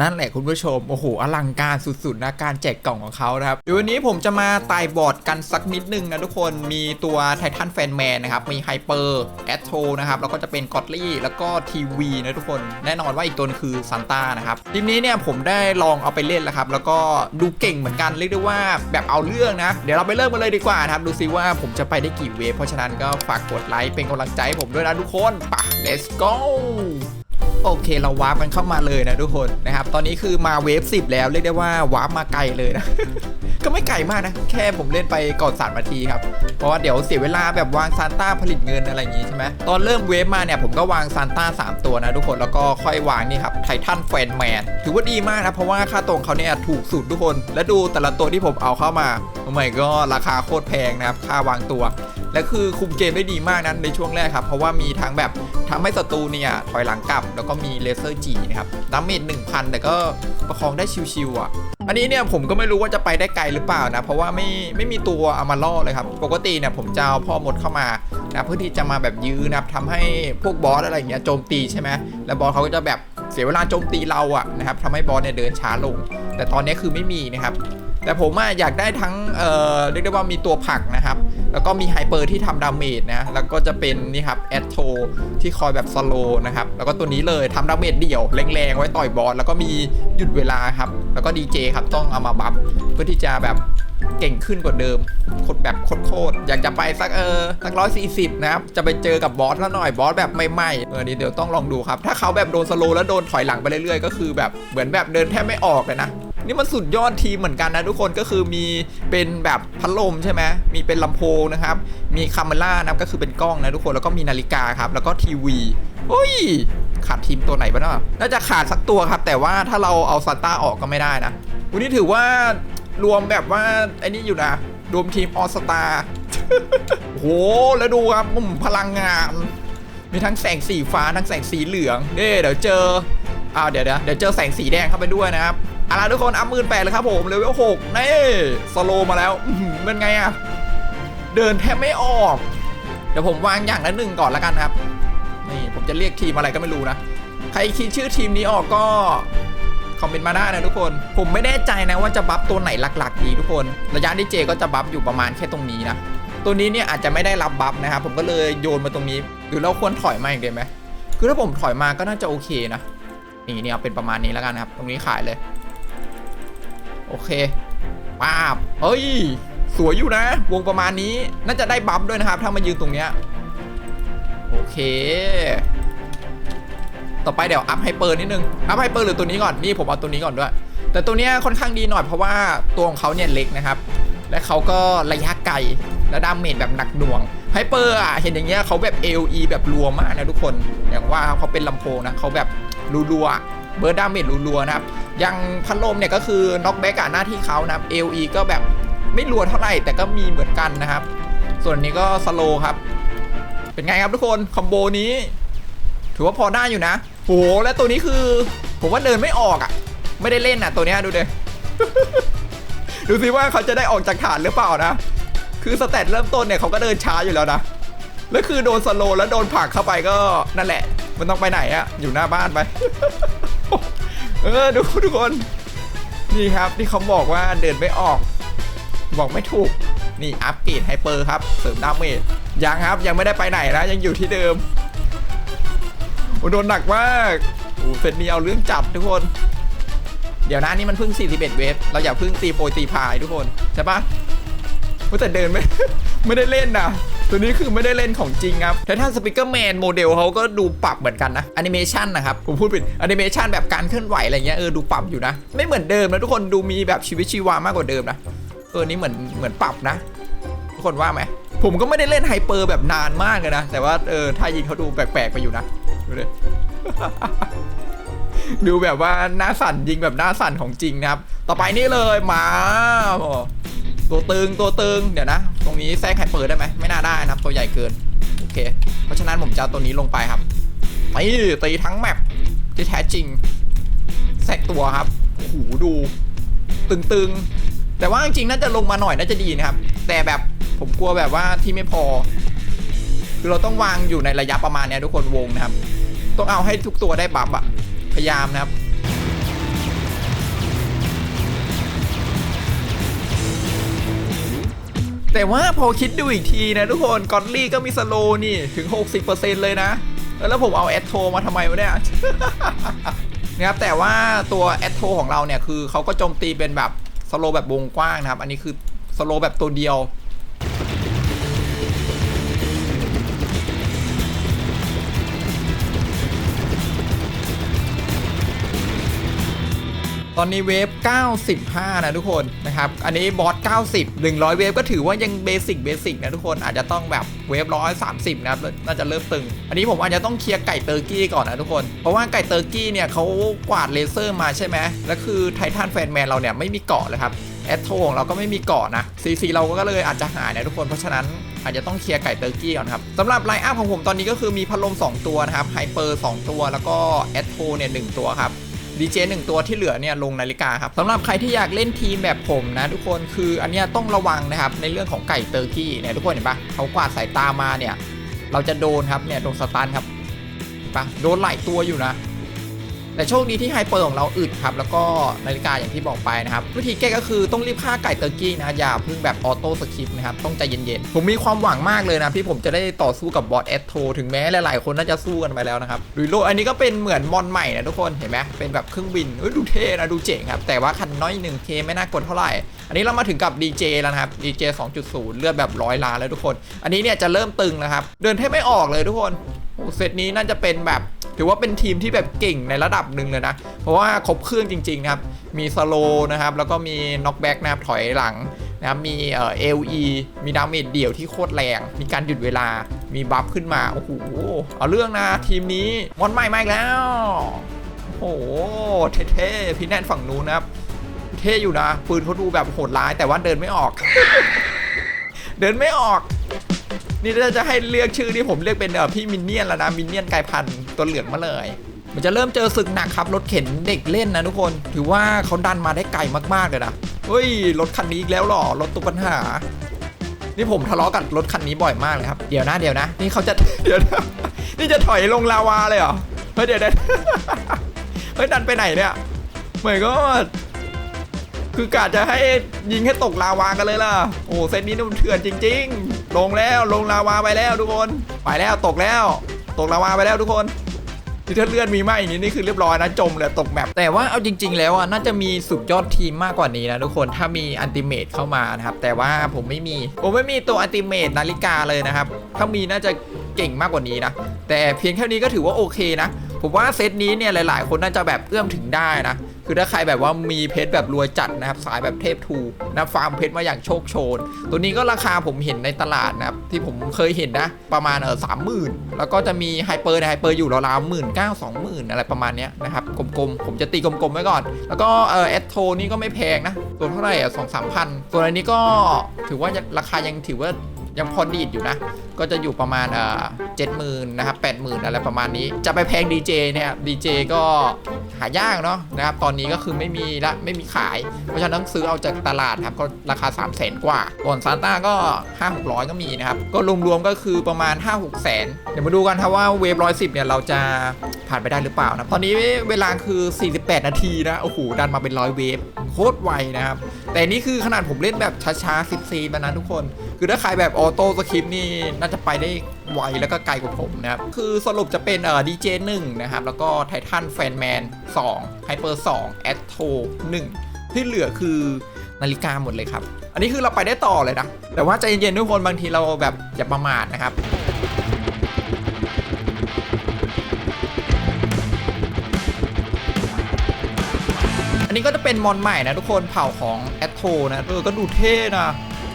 นั่นแหละคุณผู้ชม โอ้โห อลังการสุดๆนะการแจกกล่องของเขานะครับเดี๋ยววันนี้ผมจะมาตายบอร์ดกันสักนิดนึงนะทุกคนมีตัวไททันแฟนแมนนะครับ มีไฮเปอร์แอตโทนะครับ แล้วก็จะเป็นกอตลี่แล้วก็ทีวีนะทุกคนแน่นอนว่าอีกตัวนึงคือซันต้านะครับทีมนี้เนี่ยผมได้ลองเอาไปเล่นแล้วครับ แล้วก็ดูเก่งเหมือนกันเรียกได้ว่าแบบเอาเรื่องนะเดี๋ยวเราไปเริ่มกันเลยดีกว่านะครับดูซิว่าผมจะไปได้กี่เวฟเพราะฉะนั้นก็ฝากกดไลค์เป็นกำลังใจให้ผมด้วยนะทุกคนไป let's go โอเคเราวาร์ปกันเข้ามาเลยนะทุกคนนะครับ ตอนนี้คือมาเวฟ10 แล้วเรียกได้ว่าวาร์ปมาไกลเลยนะ ก็ไม่ไกลมากนะ แค่ผมเล่นไปก่อนสามนาทีครับ เพราะว่าเดี๋ยวเสียเวลาแบบวางซานต้าผลิตเงินอะไรอย่างงี้ใช่ไหมตอนเริ่มเวฟมาเนี่ยผมก็วางซานต้า3 ตัวนะทุกคนแล้วก็ค่อยวางนี่ครับไททันแฟนแมนถือว่าดีมากนะเพราะว่าค่าตรงเขาเนี่ยถูกสุดทุกคน และดูแต่ละตัวที่ผมเอาเข้ามาโอ้ไม่ก็ราคาโคตรแพงนะครับค่าวางตัว และคือคุมเกมได้ดีมากนั้นในช่วงแรกครับ เพราะว่ามีทั้งแบบทำให้ศัตรูเนี่ยถอยหลังกลับ แล้วก็มีเลเซอร์จีนะครับดาเมจ1,000 แต่ก็ประคองได้ชิวๆอะ อันนี้เนี่ยผมก็ไม่รู้ว่าจะไปได้ไกลหรือเปล่านะ เพราะว่าไม่ไม่มีตัวเอามาล่อเลยครับ ปกติเนี่ยผมจะเอาพ่อมดเข้ามานะเพื่อที่จะมาแบบยื้อนะครับทำให้พวกบอสอะไรอย่างเงี้ยโจมตีใช่ไหมแล้วบอสเขาก็จะแบบเสียเวลาโจมตีเราอะนะครับทำให้บอสเนี่ยเดินช้าลง แต่ตอนนี้คือไม่มีนะครับ แต่ผมอะอยากได้ทั้งเอ่อเรียกได้ว่ามีตัวผักนะครับ แล้วก็มีไฮเปอร์ที่ทำดาเมจนะ แล้วก็จะเป็นนี่ครับแอตโทที่คอยแบบสโลนะครับ แล้วก็ตัวนี้เลยทำดาเมจเดี่ยวแรงๆ ไว้ต่อยบอส แล้วก็มีหยุดเวลาครับ แล้วก็ดีเจครับต้องเอามาบัฟเพื่อที่จะแบบเก่งขึ้นกว่าเดิมโคตรแบบโคตรอยากจะไปสักเออสักร้อยสี่สิบนะครับ จะไปเจอกับบอสแล้วหน่อยบอสแบบไม่ไหมเออนี่เดี๋ยวต้องลองดูครับ ถ้าเขาแบบโดนสโลแล้วโดนถอยหลังไปเรื่อยๆ ก็คือแบบเหมือนแบบเดินแทบไม่ออกเลยนะ นี่มันสุดยอดทีมเหมือนกันนะทุกคนก็คือมีเป็นแบบพัดลมใช่ไหมมีเป็นลำโพงนะครับ มีคาเมล่านะก็คือเป็นกล้องนะทุกคนแล้วก็มีนาฬิกาครับแล้วก็ทีวีเฮ้ยขาดทีมตัวไหนบ้างนะน่าจะขาดสักตัวครับ แต่ว่าถ้าเราเอาซันต้าออกก็ไม่ได้นะวันนี้ถือว่ารวมแบบว่าไอ้นี่อยู่นะรวมทีมออสตาโหแล้วดูครับมุมพลังงานมีทั้งแสงสีฟ้าทั้งแสงสีเหลืองเด้เดี๋ยวเจออ้าวเดี๋ยวเดี๋ยวเดี๋ยวเจอแสงสีแดงเข้าไปด้วยนะครับ เอาล่ะทุกคนอัพหมื่นแปดเลยครับผมเลเวลหกนี่สโลมาแล้วเป็นไงอะเดินแทบไม่ออก เดี๋ยวผมวางอย่างละหนึ่งก่อนล้วกันครับ นี่ผมจะเรียกทีมอะไรก็ไม่รู้นะ ใครคิดชื่อทีมนี้ออกก็คอมเมนต์มาได้นะทุกคน ผมไม่แน่ใจนะว่าจะบัฟตัวไหนหลัก ๆ ดีทุกคน ระยะดีเจก็จะบัฟอยู่ประมาณแค่ตรงนี้นะ ตัวนี้เนี่ยอาจจะไม่ได้รับบัฟนะครับผมก็เลยโยนมาตรงนี้ หรือเราควรถอยมาอีกได้ไหมคือถ้าผมถอยมาก็น่าจะโอเคนะ นี่เนี่ยเอาเป็นประมาณนี้แล้วกันนะครับ ตรงนี้ขายเลย โอเคป้าบเฮ้ย สวยอยู่นะ วงประมาณนี้ น่าจะได้บัฟด้วยนะครับ ถ้ามายืนตรงเนี้ย โอเค ต่อไปเดี๋ยวอัพไฮเปอร์นิดนึง อัพไฮเปอร์หรือตัวนี้ก่อน นี่ผมเอาตัวนี้ก่อนด้วย แต่ตัวเนี้ยค่อนข้างดีหน่อยเพราะว่าตัวของเขาเนี่ยเล็กนะครับ และเขาก็ระยะไกล และดาเมจแบบหนักหน่วง ไฮเปอร์อะ เห็นอย่างเงี้ยเขาแบบ AOE แบบรัวมากนะทุกคน อย่างว่าเขาเป็นลำโพงนะเขาแบบรัวๆ เบอร์ดาเมจรัวๆนะครับอย่างพัดลมเนี่ยก็คือน็อกแบ็กอะหน้าที่เขานะครับ AOE ก็แบบไม่รัวเท่าไหร่แต่ก็มีเหมือนกันนะครับ ส่วนนี้ก็สโลครับ เป็นไงครับทุกคนคอมโบนี้ ถือว่าพอได้อยู่นะโหและตัวนี้คือ ผมว่าเดินไม่ออกอะ่ะไม่ได้เล่นอะตัวเนี้ยดูเดดูสิว่าเขาจะได้ออกจากฐานหรือเปล่านะ คือสเตตเริ่มต้นเนี่ยเขาก็เดินช้าอยู่แล้วนะแล้วคือโดนสโลแล้วโดนผลักเข้าไปก็นั่นแหละ มันต้องไปไหนอะอยู่หน้าบ้านไป เออดูทุกคนนี่ครับที่เขาบอกว่าเดินไม่ออก บอกไม่ถูกนี่อัปเกรดไฮเปอร์ครับเสริมดาเมจยังครับยังไม่ได้ไปไหนนะยังอยู่ที่เดิมโอ้โดนหนักมากโอ้เซตนี้เอาเรื่องจับทุกคน เดี๋ยวนะนี่มันเพิ่ง 41 เวฟเราอย่าเพิ่งตีโปรตีพายทุกคนใช่ปะว่าแต่เดินไม่ไม่ได้เล่นนะ ตัวนี้คือไม่ได้เล่นของจริงครับแต่ถ้านสปิเกอร์แมนโมเดลเขาก็ดูปรับเหมือนกันนะแอนิเมชันนะครับ ผมพูดผิดแอนิเมชันแบบการเคลื่อนไหวอะไรเงี้ยเออดูปรับอยู่นะ ไม่เหมือนเดิมนะทุกคนดูมีแบบชีวิตชีวามากกว่าเดิมนะเออนี่เหมือนเหมือนปรับนะ ทุกคนว่าไหมผมก็ไม่ได้เล่นไฮเปอร์แบบนานมากเลยนะ แต่ว่าเออถ้ายิงเขาดูแปลกๆไปอยู่นะดูดิดูแบบว่าหน้าสั่นยิงแบบหน้าสั่นของจริงนะครับ ต่อไปนี่เลยมาโอ ตัวตึงตัวตึงเดี๋ยวนะ ตรงนี้แทรกไฮเปอร์ได้ไหมไม่น่าได้นะครับตัวใหญ่เกินโอเค เพราะฉะนั้นผมจะตัวนี้ลงไปครับตีตีทั้งแมปที่แท้จริงแทรกตัวครับโอ้โหดูตึงๆ แต่ว่าจริงๆน่าจะลงมาหน่อยน่าจะดีนะครับ แต่แบบผมกลัวแบบว่าที่ไม่พอ คือเราต้องวางอยู่ในระยะประมาณเนี้ยทุกคนวงนะครับ ต้องเอาให้ทุกตัวได้บัฟอะพยายามนะครับ แต่ว่าพอคิดดูอีกทีนะทุกคนกอตลี่ก็มีสโลนี่ถึง 60%เลยนะ แล้วผมเอาแอดโทมาทำไมวะเนี่ยนะครับแต่ว่าตัวแอดโทของเราเนี่ยคือเขาก็โจมตีเป็นแบบสโลแบบวงกว้างนะครับ อันนี้คือสโลแบบตัวเดียว อนนี้เวฟ 95 นะทุกคนนะครับ อันนี้บอส 90 100 เวฟก็ถือว่ายังเบสิกเบสิกนะทุกคนอาจจะต้องแบบเวฟ130นะครับน่าจะเริ่มตึง อันนี้ผมอาจจะต้องเคลียร์ไก่เตอร์กี้ก่อนนะทุกคน เพราะว่าไก่เตอร์กี้เนี่ยเขากวาดเลเซอร์มาใช่ไหมแล้วคือไททันแฟนแมนเราเนี่ยไม่มีเกาะเลยครับแอดโทของเราก็ไม่มีเกาะนะซีซีเราก็เลยอาจจะหายนะทุกคนเพราะฉะนั้นอาจจะต้องเคลียร์ไก่เตอร์กี้ก่อนครับสำหรับไลน์อัพของผมตอนนี้ก็คือมีพัดลม 2 ตัวนะครับไฮเปอร์2ตัวแล้วก็แอดโทเนี่ยหตัวครับ ดีเจหนึ่งตัวที่เหลือเนี่ยลงนาฬิกาครับสำหรับใครที่อยากเล่นทีมแบบผมนะทุกคนคืออันเนี้ยต้องระวังนะครับในเรื่องของไก่เตอร์กี้เนี่ยทุกคนเห็นปะเขากวาดสายตามาเนี่ยเราจะโดนครับเนี่ยโดนสตันครับปะโดนหลายตัวอยู่นะ แต่โชคดีที่ไฮเปอร์ของเราอึดครับ แล้วก็นาฬิกาอย่างที่บอกไปนะครับ วิธีแก้ก็คือต้องรีบฆ่าไก่เตอร์กี้นะอย่าเพิ่งแบบออโต้สคิปนะครับ ต้องใจเย็นๆ ผมมีความหวังมากเลยนะที่ผมจะได้ต่อสู้กับบอสแอดโทถึงแม้หลายๆ คนน่าจะสู้กันไปแล้วนะครับดุยโลอันนี้ก็เป็นเหมือนมอนใหม่นะทุกคนเห็นไหมเป็นแบบเครื่องบินเอ้ยดูเท่นะดูเจ๋งครับแต่ว่าคันน้อยหนึ่งเคไม่น่ากดเท่าไหร่ อันนี้เรามาถึงกับ DJ แล้วนะครับ DJ 2.0 เลือดแบบร้อยล้านแล้วทุกคน อันนี้เนี่ยจะเริ่มตึงนะครับเดินแทบไม่ออกเลยทุกคนโอ้เซตนี้น่าจะเป็นแบบ ถือว่าเป็นทีมที่แบบเก่งในระดับหนึ่งเลยนะ เพราะว่าครบเครื่องจริงๆนะครับ มีสโลนะครับ แล้วก็มีน็อกแบ็กนะครับถอยหลังนะครับ มีเอ่อเอลีมีดาเมจเดี่ยวที่โคตรแรง มีการหยุดเวลา มีบัฟขึ้นมา โอ้โห เอาเรื่องนะทีมนี้มอนใหม่มาอีกแล้ว โอ้โห เท่ๆพี่แนนฝั่งนู้นนะครับ เท่อยู่นะ ปืนเขาดูแบบโหดร้ายแต่ว่าเดินไม่ออก เดินไม่ออก นี่ถ้าจะให้เลือกชื่อที่ผมเรียกเป็นเออพี่มินเนี่ยนแล้วนะมินเนี่ยนกลายพันธุ์ตัวเหลืองมาเลย มันจะเริ่มเจอศึกหนักครับรถเข็นเด็กเล่นนะทุกคน ถือว่าเขาดันมาได้ไกลมากๆเลยนะเฮ้ยรถคันนี้อีกแล้วหรอรถตัวปัญหา นี่ผมทะเลาะกับรถคันนี้บ่อยมากเลยครับเดี๋ยวนะเดี๋ยวนะ นี่เขาจะเดี๋ยวนะนี่จะถอยลงลาวาเลยเหรอเฮ้ยเดี๋ยวเดี๋ยวเฮ้ยดันไปไหนเนี่ยเหมือนก็ คือกะจะให้ยิงให้ตกลาวากันเลยล่ะ โอ้เซตนี้นี่มันเถื่อนจริง ๆ ลงแล้วลงลาวาไปแล้วทุกคน ไปแล้วตกแล้ว ตกลาวาไปแล้วทุกคนที่ถ้าเลื่อนมีไหมอย่างนี้นี่คือเรียบร้อยนะจมเลยตกแมปแต่ว่าเอาจริง ๆ แล้วอะน่าจะมีสุดยอดทีมมากกว่านี้นะทุกคนถ้ามีอันติเมตเข้ามานะครับแต่ว่าผมไม่มีผมไม่มีตัวอันติเมตนาฬิกาเลยนะครับถ้ามีน่าจะเก่งมากกว่านี้นะแต่เพียงแค่นี้ก็ถือว่าโอเคนะ ผมว่าเซตนี้เนี่ยหลาย ๆ คนน่าจะแบบเอื้อมถึงได้นะ คือถ้าใครแบบว่ามีเพชรแบบรวยจัดนะครับสายแบบเทพทูนะฟาร์มเพชรมาอย่างโชคโชน ตัวนี้ก็ราคาผมเห็นในตลาดนะครับที่ผมเคยเห็นนะประมาณเออสามหมื่นแล้วก็จะมีไฮเปอร์ไฮเปอร์อยู่ราวๆหมื่นเก้าสองหมื่นอะไรประมาณเนี้ยนะครับกลมๆ ผมจะตีกลมๆไว้ก่อน แล้วก็เออแอดโทนี่ก็ไม่แพงนะตัวเท่าไหร่อะสองสามพันตัวอันนี้ก็ถือว่าราคายังถือว่า ยังพอดีดอยู่นะ ก็จะอยู่ประมาณเอ่อเจ็ดหมื่นนะครับแปดหมื่นอะไรประมาณนี้ จะไปแพงดีเจเนี่ยดีเจก็หายากเนาะนะครับ ตอนนี้ก็คือไม่มีละไม่มีขาย เพราะฉะนั้นต้องซื้อเอาจากตลาดครับ ก็ราคา 3 0 0แสนกว่า ก่อนซานต้าก็ 5 6 0 0 ก็มีนะครับ ก็รวมๆก็คือประมาณ 5 6แสนเดี๋ยวมาดูกันครับว่าเวฟ110เนี่ยเราจะผ่านไปได้หรือเปล่านะ ตอนนี้เวลาคือ 48 นาทีนะ โอ้โห ดันมาเป็นร้อยเวฟ โคตรไวนะครับ แต่นี่คือขนาดผมเล่นแบบช้าๆ10ซีมานะทุกคน คือถ้าใครแบบออโต้สคริปต์นี่น่าจะไปได้ไวแล้วก็ไกลกว่าผมนะครับ คือสรุปจะเป็นเอ่อดีเจหนึ่งนะครับ แล้วก็ไททันแฟนแมน2ไฮเปอร์2แอตโท1ที่เหลือคือนาฬิกาหมดเลยครับ อันนี้คือเราไปได้ต่อเลยนะ แต่ว่าใจเย็นๆทุกคนบางทีเราแบบอย่าประมาทนะครับ อันนี้ก็จะเป็นมอนใหม่นะทุกคนเผ่าของแอตโทนะเออก็ดูเท่นะ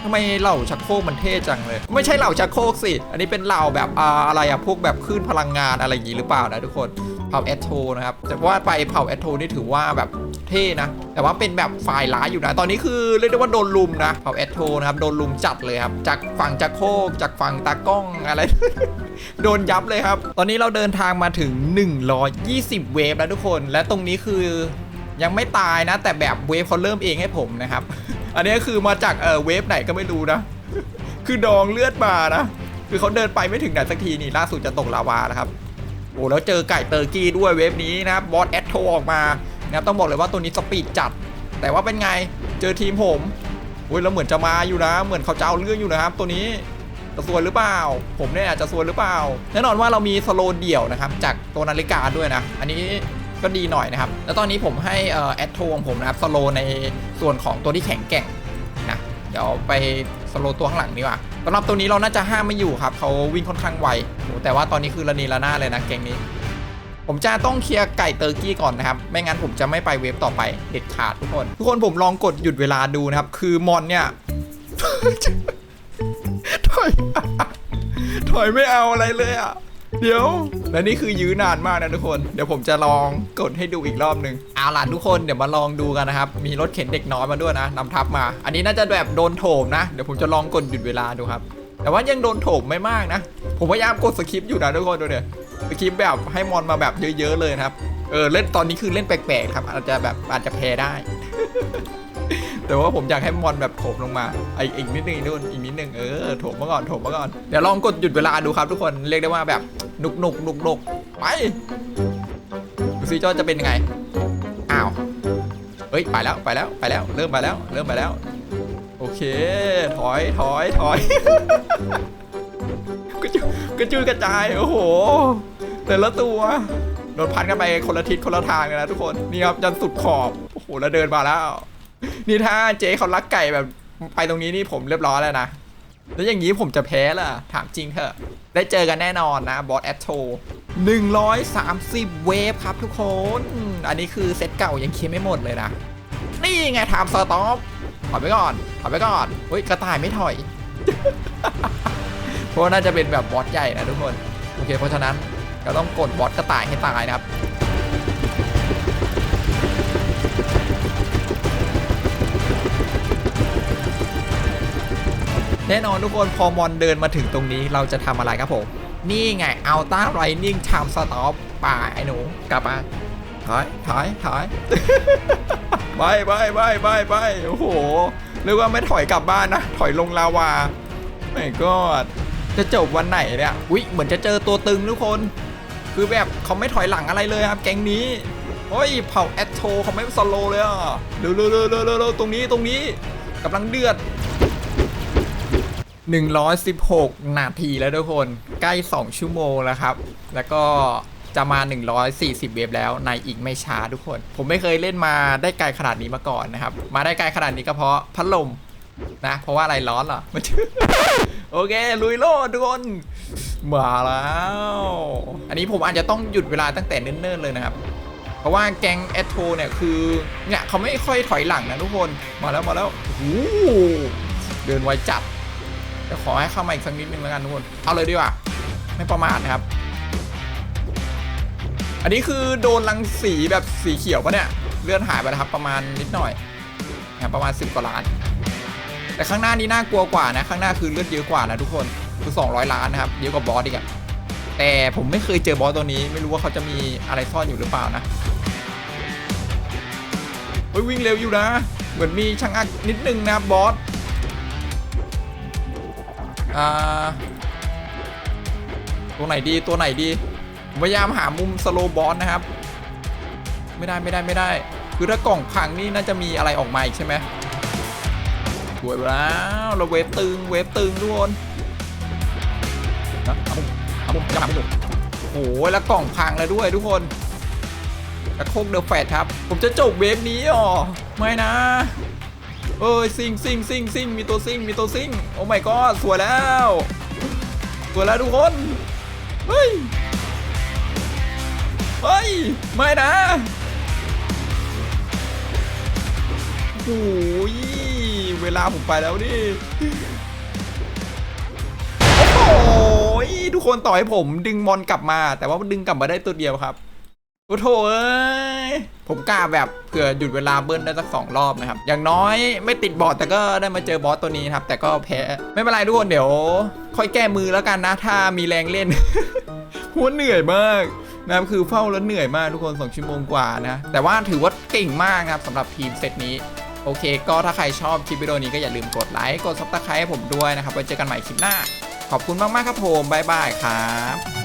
ทำไมเหล่าชักโครกมันเท่จังเลย ไม่ใช่เหล่าชักโครกสิ อันนี้เป็นเหล่าแบบอ่าอะไรอะพวกแบบคลื่นพลังงานอะไรอย่างนี้หรือเปล่านะทุกคนเผ่าแอตโทนะครับแต่ว่าไปเผ่าแอตโทนี่ถือว่าแบบเท่นะ แต่ว่าเป็นแบบฝ่ายร้ายอยู่นะ ตอนนี้คือเรียกได้ว่าโดนลุมนะเผ่าแอตโทนะครับโดนลุมจัดเลยครับ จากฝั่งชักโครกจากฝั่งตากล้องอะไร โดนยับเลยครับ ตอนนี้เราเดินทางมาถึง 120 เวฟแล้วทุกคน และตรงนี้คือ ยังไม่ตายนะ แต่แบบเวฟเขาเริ่มเองให้ผมนะครับ อันนี้คือมาจากเออเวฟไหนก็ไม่รู้นะ คือดองเลือดมานะ คือเขาเดินไปไม่ถึงไหนสักทีนี่ล่าสุดจะตกลาวาแล้วครับโอ้แล้วเจอไก่เตอร์กี้ด้วยเวฟนี้นะครับบอสแอดโทออกมานะครับต้องบอกเลยว่าตัวนี้สปีดจัด แต่ว่าเป็นไงเจอทีมผมโอ้ยแล้วเหมือนจะมาอยู่นะ เหมือนเขาจะเอาเรื่องอยู่นะครับ ตัวนี้จะซวยหรือเปล่า ผมเนี่ยอาจจะซวยหรือเปล่า แน่นอนว่าเรามีสโลเดี่ยวนะครับ จากตัวนาฬิกาด้วยนะ อันนี้ ก็ดีหน่อยนะครับ แล้วตอนนี้ผมให้แอดโทของผมนะครับสโลในส่วนของตัวที่แข็งแกร่งนะเดี๋ยวไปสโลตัวข้างหลังดีกว่าสำหรับตัวนี้เราน่าจะห้ามไม่อยู่ครับเขาวิ่งค่อนข้างไวโหแต่ว่าตอนนี้คือระนีระนาเลยนะแกงนี้ ผมจะต้องเคลียร์ไก่เตอร์กี้ก่อนนะครับ ไม่งั้นผมจะไม่ไปเวฟต่อไปเด็ดขาดทุกคน ทุกคนผมลองกดหยุดเวลาดูนะครับ คือมอนเนี่ยถอยถอยไม่เอาอะไรเลยอะ เดี๋ยว และนี่คือยื้อนานมากนะทุกคน เดี๋ยวผมจะลองกดให้ดูอีกรอบหนึ่งเอาล่ะทุกคนเดี๋ยวมาลองดูกันนะครับ มีรถเข็นเด็กน้อยมาด้วยนะนำทับมา อันนี้น่าจะแบบโดนโถมนะ เดี๋ยวผมจะลองกดหยุดเวลาดูครับ แต่ว่ายังโดนโถมไม่มากนะ ผมพยายามกดสคริปต์อยู่นะทุกคนดูเนี่ยสคริปต์แบบให้มอนมาแบบเยอะ ๆ เลยนะครับ เออเล่นตอนนี้คือเล่นแปลกๆครับ อาจจะแบบอาจจะแพ้ได้ แต่ว่าผมอยากให้มอนแบบโถมลงมาไออีกนิดนึงนู่นอีกนิดนึงเออโถมมาก่อนโถมมาก่อนเดี๋ยวลองกดหยุดเวลาดูครับทุกคนเรียกได้ว่าแบบ หนุกหนุกหนุกหนุกไปดูซิจอจะเป็นยังไง อ้าว เฮ้ย ไปแล้วไปแล้วไปแล้ว เริ่มไปแล้ว เริ่มไปแล้ว โอเค ถอยถอยถอยกระจุยกระจุยกระจาย โอ้โห แต่ละตัว โดนพันกันไปคนละทิศคนละทางเลยนะทุกคน นี่ครับจนสุดขอบ โอ้โห แล้วเดินมาแล้ว นี่ถ้าเจ๊เขารักไก่แบบไปตรงนี้นี่ผมเรียบร้อยแล้วนะ แล้วอย่างนี้ผมจะแพ้ล่ะ ถามจริงเถอะ ได้เจอกันแน่นอนนะ บอสแอตโท130 เวฟครับทุกคน อันนี้คือเซตเก่ายังเคลียร์ไม่หมดเลยนะ นี่ไงถามสต็อปถอยไปก่อน ถอยไปก่อนเฮ้ย กระต่ายไม่ถอย เพราะน่าจะเป็นแบบบอสใหญ่นะทุกคน โอเค เพราะฉะนั้นเราต้องกดบอสกระต่ายให้ตายนะครับ แน่นอนทุกคนพอมอนเดินมาถึงตรงนี้เราจะทำอะไรครับผม นี่ไงเอาต้าไรนิ่งชามสต็อปป่าไอ้หนูกลับมาถอยถอยถอยไปไปไปไปไปโอ้โหเรียกว่าไม่ถอยกลับบ้านนะ ถอยลงลาวาไม่ก็จะจบวันไหนเนี่ยอุ๊ยเหมือนจะเจอตัวตึงทุกคน คือแบบเขาไม่ถอยหลังอะไรเลยครับ แก๊งนี้โอ้ยเผ่าแอดโชเขาไม่สโลเลยอะเร็วเร็วเร็วเร็วเร็วตรงนี้ตรงนี้กำลังเดือด 116 นาทีแล้วทุกคนใกล้ 2 ชั่วโมงแล้วครับ แล้วก็จะมา 140 เวฟแล้วในอีกไม่ช้าทุกคน ผมไม่เคยเล่นมาได้ไกลขนาดนี้มาก่อนนะครับ มาได้ไกลขนาดนี้ก็เพราะพัดลมนะ เพราะว่าอะไรร้อนเหรอม่ใช่โอเค ลุยโลดทุกคน มาแล้ว อันนี้ผมอาจจะต้องหยุดเวลาตั้งแต่เนิ่นๆเลยนะครับ เพราะว่าแกงแอตโทเนี่ยคือเนี่ยเขาไม่ค่อยถอยหลังนะทุกคน มาแล้วมาแล้วโอ้เดินไวจัด เดี๋ยวขอให้เข้ามาอีกสักนิดนึงแล้วกันทุกคน เอาเลยดีกว่า ไม่ประมาทนะครับ อันนี้คือโดนรังสีแบบสีเขียวปะเนี่ย เลื่อนหายไปแล้วครับประมาณนิดหน่อยนะประมาณ10กว่าล้าน แต่ข้างหน้านี้น่ากลัวกว่านะ ข้างหน้าคือเลือดเยอะกว่านะทุกคนคือ200 ล้านนะครับเยอะกว่าบอสอีกอะแต่ผมไม่เคยเจอบอสตัวนี้ ไม่รู้ว่าเขาจะมีอะไรซ่อนอยู่หรือเปล่านะเฮ้ยวิ่งเร็วอยู่นะ เหมือนมีช่างอักนิดนึงนะบอส อ่าตัวไหนดีตัวไหนดีพยายามหามุมสโลบอลนะครับ ไม่ได้ไม่ได้ไม่ได้ คือถ้ากล่องพังนี่น่าจะมีอะไรออกมาอีกใช่ไหมสวยแล้วเราเวฟตึงเวฟตึงทุกคนนะเอามุมเอามุมจะมาไม่หยุดโอ้โหแล้วกล่องพังแล้วด้วยทุกคนกระโคกเดอะแฟดครับ ผมจะจบเวฟนี้อ๋อไม่นะ เอ้ยซิงซิงซิงซิงมีตัวซิงมีตัวซิงโอ้ my god สวยแล้วสวยแล้วทุกคนเฮ้ยเฮ้ยไม่นะโอ้ยเวลาผมไปแล้วนี่โอ้โหทุกคนต่อให้ผมดึงมอนกลับมา แต่ว่าดึงกลับมาได้ตัวเดียวครับโอ้โถเอ้ย ผมกล้าแบบเผื่อหยุดเวลาเบิ้ลได้สักสองรอบนะครับ อย่างน้อยไม่ติดบอสแต่ก็ได้มาเจอบอสตัวนี้นะครับ แต่ก็แพ้ ไม่เป็นไรทุกคนเดี๋ยว ค่อยแก้มือแล้วกันนะ ถ้ามีแรงเล่นหัวเหนื่อยมากนะครับคือเฝ้าแล้วเหนื่อยมากทุกคนสองชั่วโมงกว่านะ แต่ว่าถือว่าเก่งมากนะครับสำหรับทีมเซตนี้โอเค ก็ถ้าใครชอบคลิปวิดีโอนี้ก็อย่าลืมกดไลค์ กดซับสไครต์ให้ผมด้วยนะครับ ไว้เจอกันใหม่คลิปหน้า ขอบคุณมาก ๆ ครับผม บ๊ายบายครับ